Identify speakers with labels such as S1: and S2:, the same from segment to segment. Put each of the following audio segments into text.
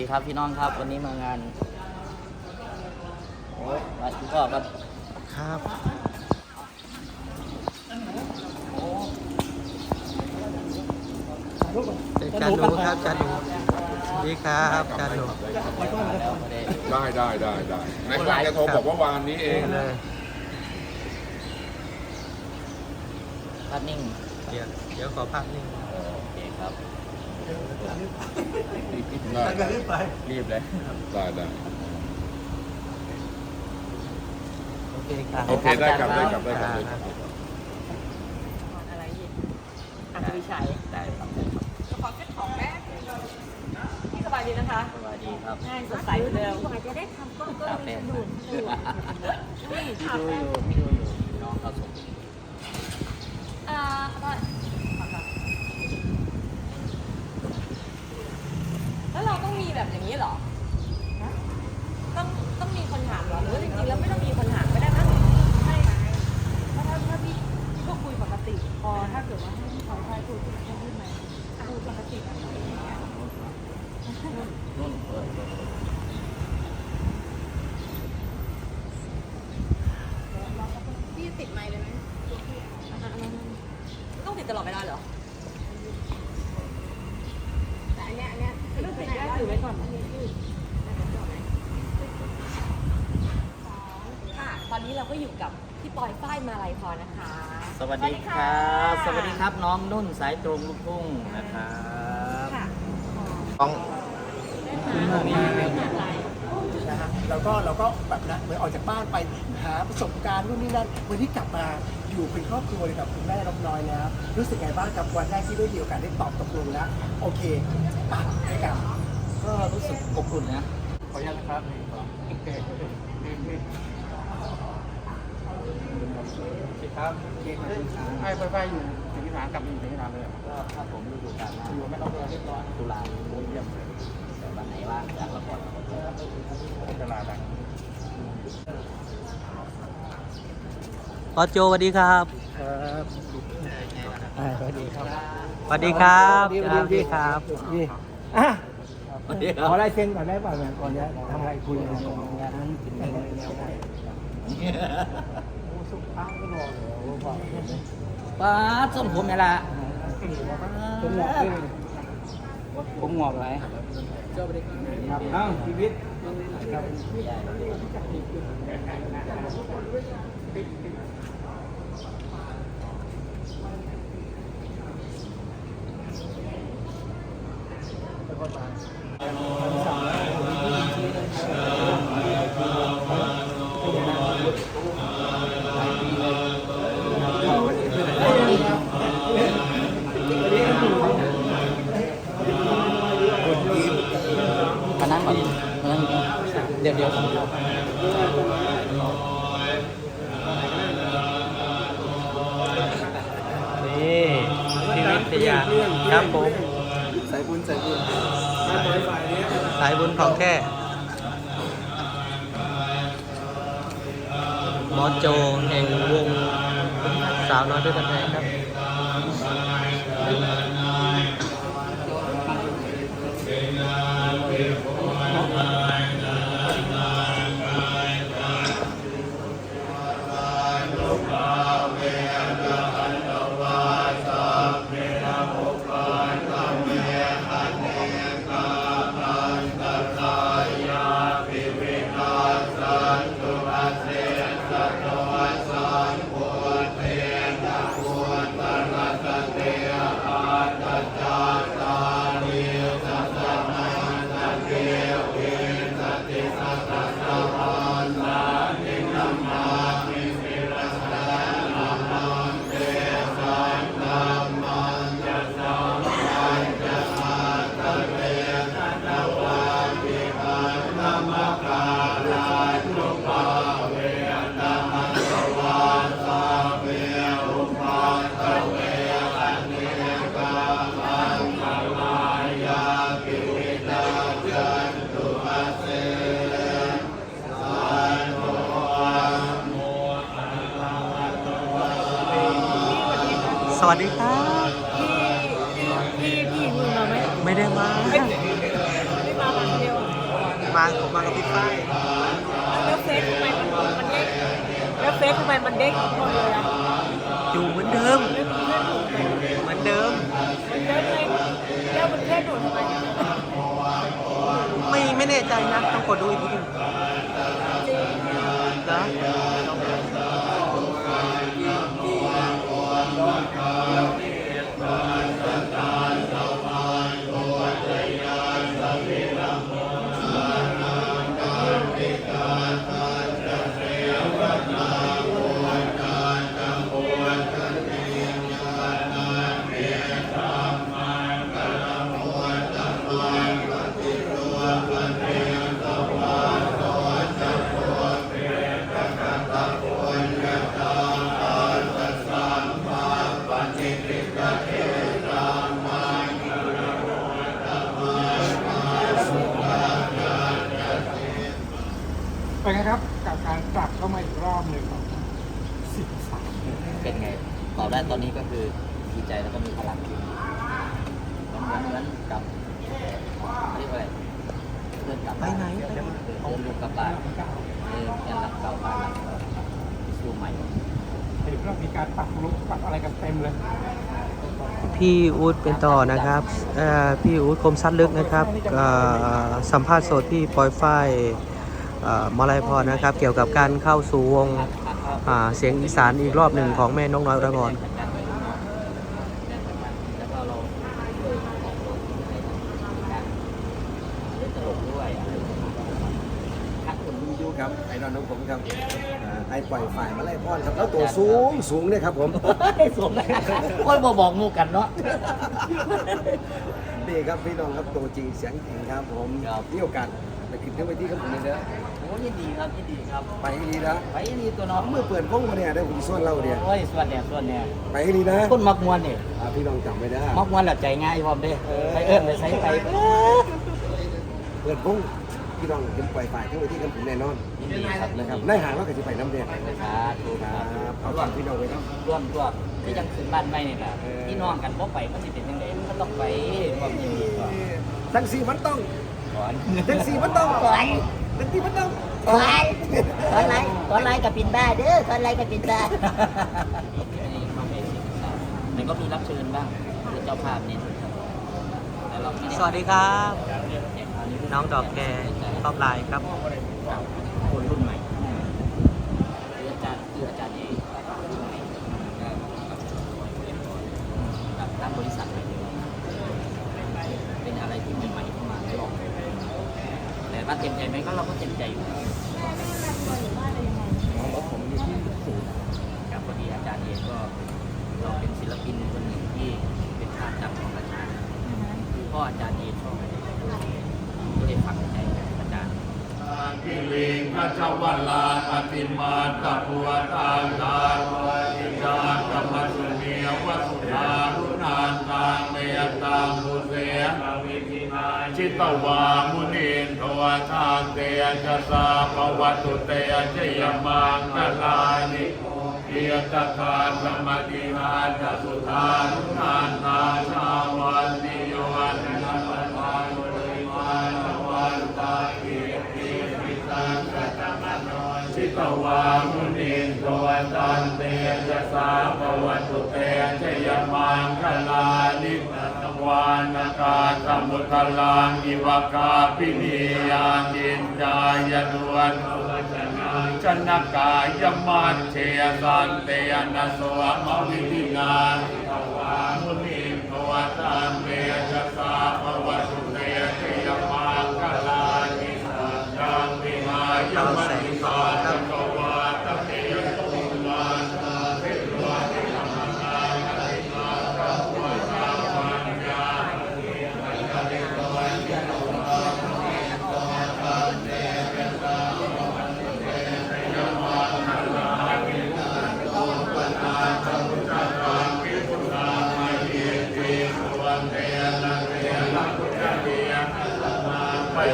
S1: ดีครับพี่น้องครับวันนี้มางานโอ้ยมาคุณพ่อครับ
S2: ครับจานหนูครับจานหนูดีครับจานหนู
S1: แล้วไม่ได้
S3: ได้ได้ได้ได้นายกลางจะโทรบอกว่าวานนี้เอง
S2: เลย
S1: ภาพนิ่ง
S2: เดี๋ยวเดี๋ยวขอภาพนิ่ง
S1: เออโอเคครับ
S3: ได้
S1: รีบเลย
S3: ได้ได้
S2: โอเคครับ
S3: โอเคได้ครับได้ครับได้ครับได้ครับ
S4: อะไรอีกอัศวิชัย
S1: ได้ครับ
S4: ขอเซ็ตของแป๊บพี่สบายดีนะคะ
S1: สวัสดีครับ
S4: ง่ายสดใสเหมือนเดิม
S5: กว่าจะได้ทำก็ก็
S1: คาเฟ่
S5: ดูดดูด
S1: พี่ดูอยู่พี่ดูอยู่น้องเขาส่ง
S5: อ่าก็
S4: แล้วเราต้องมีแบบอย่างนี้เหรอ ต้องต้องมีคนถามเหรอ หรือว่าจริงๆแล้วไม่ต้องมีคนถามก็ได้มั้ง
S5: ใช่ไงเพราะถ้าถ้าพี่พี่ก็คุยปกติ พอถ้าเกิดว่าให้พี่เขาใช้คุยคุยคุยไหมคุยปกติแบบนี้
S1: นุ่นเปิดเปิดเปิด
S5: พี่ติดไมค์เลยไหม
S4: ต้องติดตลอดเวลาเหรอ
S5: แต่อันเนี้ยอันเนี้ย
S4: ไม่ต้องติดได้ถือไว้ก่อน ค่ะ ตอนนี้เราก็อยู่กับพี่ปอยฝ้ายมาลัยพรนะคะ
S1: สวัสดีครับสวัสดีครับน้องนุ่นสายตรงลูกทุ่งนะครับ
S4: ค่ะ
S2: ต้อง
S6: นะฮะ แล้วก็เราก็แบบนะเหมือนออกจากบ้านไปหาประสบการณ์นู่นนี่นั่นวันที่กลับมาอยู่เป็นครอบครัวเลยกับคุณแม่นกน้อยแล้ว รู้สึกไงบ้างกับวันแรกที่ได้มีโอกาสได้ตอบตกลงแล้ว โอเคตัดให้กัน
S1: ก็รู้สึกอบอุ่นนะ
S6: ขออนุญาตนะครับครับไอ้ไฟอยู่ถึงที่ฐานกลับมาอยู่ที่ฐานเลย
S1: ก็ถ้าผมฤดูกาลหน้าอยู่ไม่ต้องเรียบร้อยตุลาคมเยี่ยมเลยแต่ วันไหนว่างจากละครเราก็เจอกัน
S6: ตลาดดัง
S2: พอโจสวัสดีครับ
S6: ครับสวัสดีครับ
S2: สวัสดีครับสวัสดีครับ
S6: นี่อะ
S1: สวัสดีค
S6: ข
S1: รับ
S6: อลายเซ็นก่อนได้ป่ะเนี่ยก่อนจะทำอะไรคุยกันก่อนงานนั้นเป็นแนวแนวไหนโอ้สุดท้ายก็รอเลยโอ้บอกเห็นไหม
S1: ป้าดส้นผมนี่แหละ
S6: ผมหงอกด้วย
S1: ผมงอกไร
S6: ครับ อ้าวชีวิตครับ
S1: มานั่งก่อนมานั่งเดี๋ยวเดี๋ยว
S2: นี่ชีวิทยาครับผม
S6: สายบุญสายบุญ
S2: สายบุญของแค่หมอโจแห่งวงสาวน้อยด้วยกันแพงครับ สวัสดีครับ
S4: พี่พี่พี่มึงมาไหม
S2: ไม่ได้มา
S4: ไม่มาวันเดียว
S2: มาผมมากับพี่ฝ้าย
S5: แล้วเฟซทำไมมันมันเด้งแล้วเฟซทำไมมันเด้งหมดเลยอะ
S2: อยู่เหมือนเดิมเหมือนเดิม
S5: มันเด้งเลยแล้วมันเทศหนูทำไม
S2: ไม่ไม่แน่ใจนะต้องกดดูอีกทีหนึงนะ
S6: เป็นไต
S1: อนนี้ก็คือดีใจแล้วก็มีพลังขึ้นเหมือนเหมือนกับเรียกว่าอะไรเพื่อนกลับ
S2: ไปไหนไปไหน
S1: เดินลูกกลับบ้านเออแค่หลับเก่าบ้านหลับเก่าสู้ใหม่
S6: เห็นเรามีการปรับลุกปรับอะไรกันเต็มเลย
S2: พี่อู๊ดเป็นต่อนะครับพี่อู๊ดคมสัตว์ลึกนะครับสัมภาษณ์สดที่ปอยฝ้ายเอ่อมาลายพรนะครับ เกี่ยวกับการเข้าสู่วง เสียงอีสานอีกรอบหนึ่งของแม่นกน้อยอุไรพร
S1: แล้วก็เราออกรถให้การเล่นตลกด้วยอะไรอย่างเงี้ยทักคน
S7: อยู่ครับไอ้นอนของผมครับอ่าไอ้ปล่อยฝ่ายมาไล่พ่อนครับ แล้วตัวสูงสูงเนี่ยครับผม
S1: สวมเลยค่อยบอกบอกงูกันเนาะ
S7: นี่ครับพี่น้องครับตัวจริงเสียงจริงครับผม
S1: ครับ
S7: มีโอกาสไปขึ้นขึ้นไปที่ครับผมเลยเด้อ
S1: โอ้ยินดีครับยินดีครับ
S7: ไปให้ดีนะ
S1: ไปยินดีตัวน้อง
S7: เมื่อเปิดวงมาเนี่ยได้ผมส่วนเราเนี่ย
S1: โอ้ยส่วนเนี่ยส่วนเนี่ย
S7: ไปให้ดีนะ
S1: คนมักมวนเนี่ย
S7: อ่าพี่น้องจำไว้นะ
S1: มักมวนแล้วใจง่ายพร้อมเด้ไปเอิ้นไปใช้ไป
S7: เปิดวงพี่น้องขึ้นปล่อยฝ่ายขึ้นไปที่ครับผมแน่นอน
S1: ยินดีครับ
S7: นะครับในหางเราก็จะไปน้ำแดง
S1: สาธุ
S7: ค
S1: ค
S7: รั
S1: รับบ
S7: เอาก่อนพี่น้องไว้เนาะ
S1: ร่วมตัวที่จังขึ้นบ้านใหม่นี่แหละ
S7: เออ
S1: พี่น้องกันบ่ไปมันสิเป็นจังไดมันก็ต้องไปความยินดีก่อน
S7: ทั้งสี่มันต้อง
S1: ก่อน
S7: ทั้งสี่มันต้อง
S8: ก่อน
S7: เป็นที่มันต้อง
S8: ก่อนก่อนไรก่อนไรกับปินบ้าเด้อก่อนไรกับปินบ้า
S1: มันก็มีรับเชิญบ้างคือเจ้าภาพเนี่ย
S2: สวัสดีครับ น้องดอกแกรอบไลน์ครับ
S1: คนรุ่นใหม่ออาจารย์คืออาจารย์เองกับทางบริษัทใหม่เป็นอะไรที่ใหม่ๆเข้ามาตลอดแต่ ว่าเต็มใจไหมก็เราก็เต็มใจอยู่ผมอยู่ที่ศูนย์กับพอดีอาจารย์เองก็เราเป็นศิลปินคนหนึ่งที่เป็นภาพจำของอาจารย์คือพ่ออาจารย์เองชอบก็เลยฝังใจอาจารย์
S3: กิลิงพระเจ้าวัลลาปฏิมาตะพัวตาลานวิจารกรรมสุเมียวสุธารุนานตาเมยตังมุเส ชิตวามุนินทวทาเตยจะสาภวัตุเตชยมังคลานิเกียตคาสมติหาจสุธารุนานตาชาวันติโยวันนันตานุริมาณวันตาเกียรติชิตวามุนินโทตันเตยจะสาภวัตุเตชยมังคลานิ วานากาสมุทลังอิวกาปิเนิยานินจายนวนชนะกายมัจเชยสันเตยนะสวะมวิธินาชิตวามุนินโทตันเตจสาภวันตุเตชยมังคลานิยังวิหายมั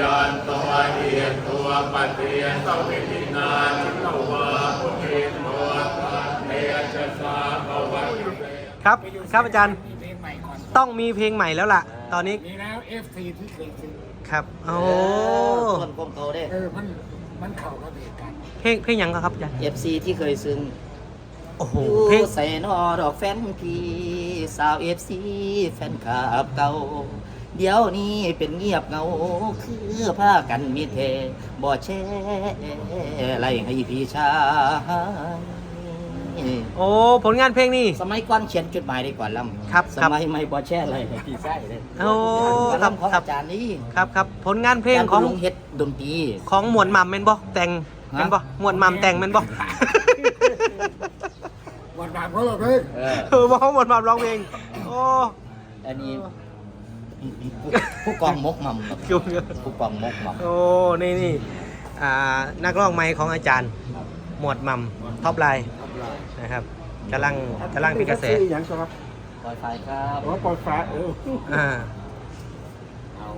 S3: ยานตัวเอียตัวปฏิยสวิธินาชิตวาพุทธิตัวเตชะสาภวัต
S2: ครับครับอาจารย์ต้องมีเพลงใหม่แล้วล่ะ ตอนนี้
S6: มีแล้ว FC ที่เคยซื้อ
S2: ครับโอ้
S1: ต้นกลมโตได้
S6: เออมันมันเข่ากับเหตุการณ์
S2: เพลงเพลงหยังครับอาจารย์
S1: FC ที่เคยซึ้ง
S2: โอ้โห
S1: อยู่
S2: เพลง
S1: ใส่นอดอกแฟนพี่สาว FC แฟนคลับเก่า เดี๋ยวนี้เป็นเงียบเหงาคือผ้ากันมีเทบ่แช่ไล่ให้พี่ชาย
S2: โอ้ ผลงานเพลงนี่
S1: สมัยก่อนเขียนจดหมายดีกว่าลำ
S2: ครับ
S1: ส
S2: ครับ
S1: มัยไม่บ่แช่เลยพี่ชายเลย
S2: โอ้ครับ
S1: ลำของ
S2: ครับ
S1: อาจารย์นี่
S2: ครับครับผลงานเพลงของ
S1: ลุงเฮ็ดดนตรี
S2: ของหมวดหม่ำแม่นบ่แต่ง
S1: ฮะ
S2: แม่นบ่หมวดหม่ำแต่งแม่นบ่
S6: วันบานเขาเลยเพ่ง
S1: เออ
S2: เออบ่หมวดหม่ำร้องเพลงโอ้
S1: อันนี้ ผู้ผู้กองมกมัมครับ
S2: เกี่ยวกับ
S1: ผู้กองมกมัม
S2: โอ้ นี่นี่อ่านักร้องใหม่ของอาจารย์ หมวดหมัมท็อปไลน์นะครับกำลังกำลังมีกระแส
S6: ชื่ออย่างครับ
S1: ปล่อยไฟครับ
S6: ว่าปล่อยฟ้าเออ
S2: อ่า
S6: เอา